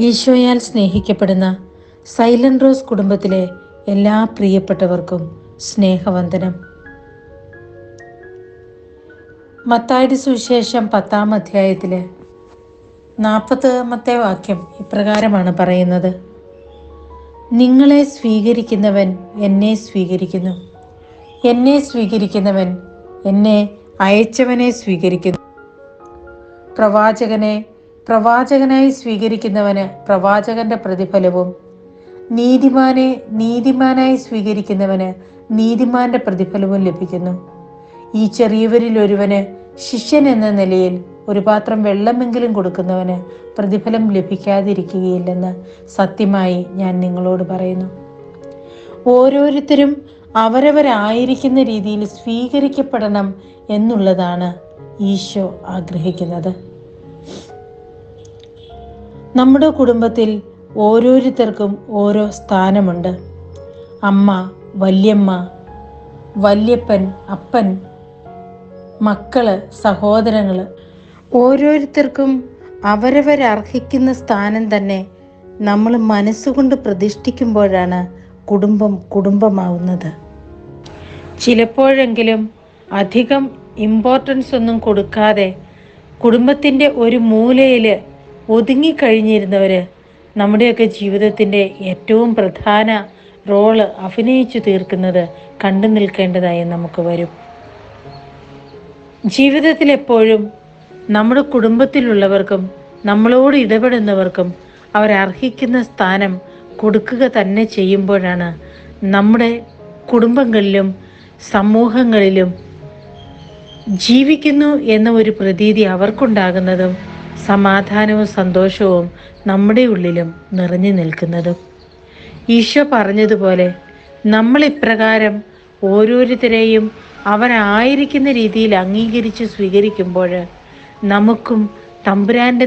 ഈശോയാൽ സ്നേഹിക്കപ്പെടുന്ന silent rose കുടുംബത്തിലെ എല്ലാ പ്രിയപ്പെട്ടവർക്കും സ്നേഹവന്ദനം. മത്തായുടെ സുവിശേഷം പത്താം അധ്യായത്തിലെ നാൽപ്പത്താമത്തെ വാക്യം ഇപ്രകാരമാണ് പറയുന്നത്. നിങ്ങളെ സ്വീകരിക്കുന്നവൻ എന്നെ സ്വീകരിക്കുന്നു. എന്നെ സ്വീകരിക്കുന്നവൻ എന്നെ അയച്ചവനെ സ്വീകരിക്കുന്നു. പ്രവാചകനെ പ്രവാചകനായി സ്വീകരിക്കുന്നവന് പ്രവാചകന്റെ പ്രതിഫലവും നീതിമാനെ നീതിമാനായി സ്വീകരിക്കുന്നവന് നീതിമാന്റെ പ്രതിഫലവും ലഭിക്കുന്നു. ഈ ചെറിയവരിൽ ഒരുവന് ശിഷ്യൻ എന്ന നിലയിൽ ഒരു പാത്രം വെള്ളമെങ്കിലും കൊടുക്കുന്നവന് പ്രതിഫലം ലഭിക്കാതിരിക്കുകയില്ലെന്ന് സത്യമായി ഞാൻ നിങ്ങളോട് പറയുന്നു. ഓരോരുത്തരും അവരവരായിരിക്കുന്ന രീതിയിൽ സ്വീകരിക്കപ്പെടണം എന്നുള്ളതാണ് ഈശോ ആഗ്രഹിക്കുന്നത്. നമ്മുടെ കുടുംബത്തിൽ ഓരോരുത്തർക്കും ഓരോ സ്ഥാനമുണ്ട്. അമ്മ വല്യമ്മ വല്യപ്പൻ അപ്പൻ മക്കൾ സഹോദരങ്ങൾ ഓരോരുത്തർക്കും അവരവരർഹിക്കുന്ന സ്ഥാനം തന്നെ നമ്മൾ മനസ്സുകൊണ്ട് പ്രതിഷ്ഠിക്കുമ്പോഴാണ് കുടുംബം കുടുംബമാവുന്നത്. ചിലപ്പോഴെങ്കിലും അധികം ഇമ്പോർട്ടൻസ് ഒന്നും കൊടുക്കാതെ കുടുംബത്തിന്റെ ഒരു മൂലയിൽ ഒതുങ്ങിക്കഴിഞ്ഞിരുന്നവർ നമ്മുടെയൊക്കെ ജീവിതത്തിന്റെ ഏറ്റവും പ്രധാന റോൾ അഭിനയിച്ചു തീർക്കുന്നത് കണ്ടു നിൽക്കേണ്ടതായി നമുക്ക് വരും. ജീവിതത്തിൽ എപ്പോഴും നമ്മുടെ കുടുംബത്തിലുള്ളവർക്കും നമ്മളോട് ഇടപെടുന്നവർക്കും അവരർഹിക്കുന്ന സ്ഥാനം കൊടുക്കുക തന്നെ ചെയ്യുമ്പോഴാണ് നമ്മുടെ കുടുംബങ്ങളിലും സമൂഹങ്ങളിലും ജീവിക്കുന്നു എന്ന ഒരു പ്രതീതി അവർക്കുണ്ടാകുന്നതും സമാധാനവും സന്തോഷവും നമ്മുടെ ഉള്ളിലും നിറഞ്ഞു നിൽക്കുന്നതും. ഈശോ പറഞ്ഞതുപോലെ നമ്മൾ ഇപ്രകാരം ഓരോരുത്തരെയും അവനായിരിക്കുന്ന രീതിയിൽ അംഗീകരിച്ച് സ്വീകരിക്കുമ്പോൾ നമുക്കും തമ്പുരാന്റെ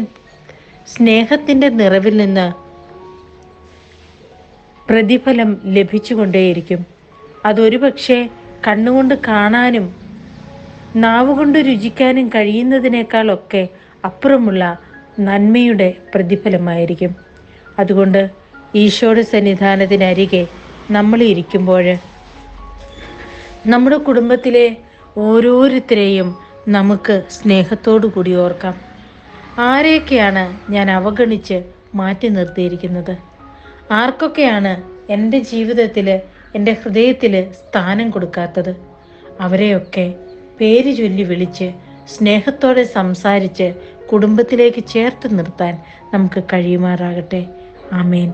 സ്നേഹത്തിന്റെ നിറവിൽ നിന്ന് പ്രതിഫലം ലഭിച്ചുകൊണ്ടേയിരിക്കും. അതൊരു പക്ഷേ കണ്ണുകൊണ്ട് കാണാനും നാവുകൊണ്ട് രുചിക്കാനും കഴിയുന്നതിനേക്കാളൊക്കെ അപ്പുറമുള്ള നന്മയുടെ പ്രതിഫലമായിരിക്കും. അതുകൊണ്ട് ഈശോയുടെ സന്നിധാനത്തിനരികെ നമ്മൾ ഇരിക്കുമ്പോൾ നമ്മുടെ കുടുംബത്തിലെ ഓരോരുത്തരെയും നമുക്ക് സ്നേഹത്തോടു കൂടി ഓർക്കാം. ആരെയൊക്കെയാണ് ഞാൻ അവഗണിച്ച് മാറ്റി നിർത്തിയിരിക്കുന്നത്? ആർക്കൊക്കെയാണ് എന്റെ ജീവിതത്തിൽ എന്റെ ഹൃദയത്തിൽ സ്ഥാനം കൊടുക്കാത്തത്? അവരെയൊക്കെ പേര് ചൊല്ലി വിളിച്ച് സ്നേഹത്തോടെ സംസാരിച്ച് കുടുംബത്തിലേക്ക് ചേർത്ത് നിർത്താൻ നമുക്ക് കഴിയുമാറാകട്ടെ. ആമേൻ.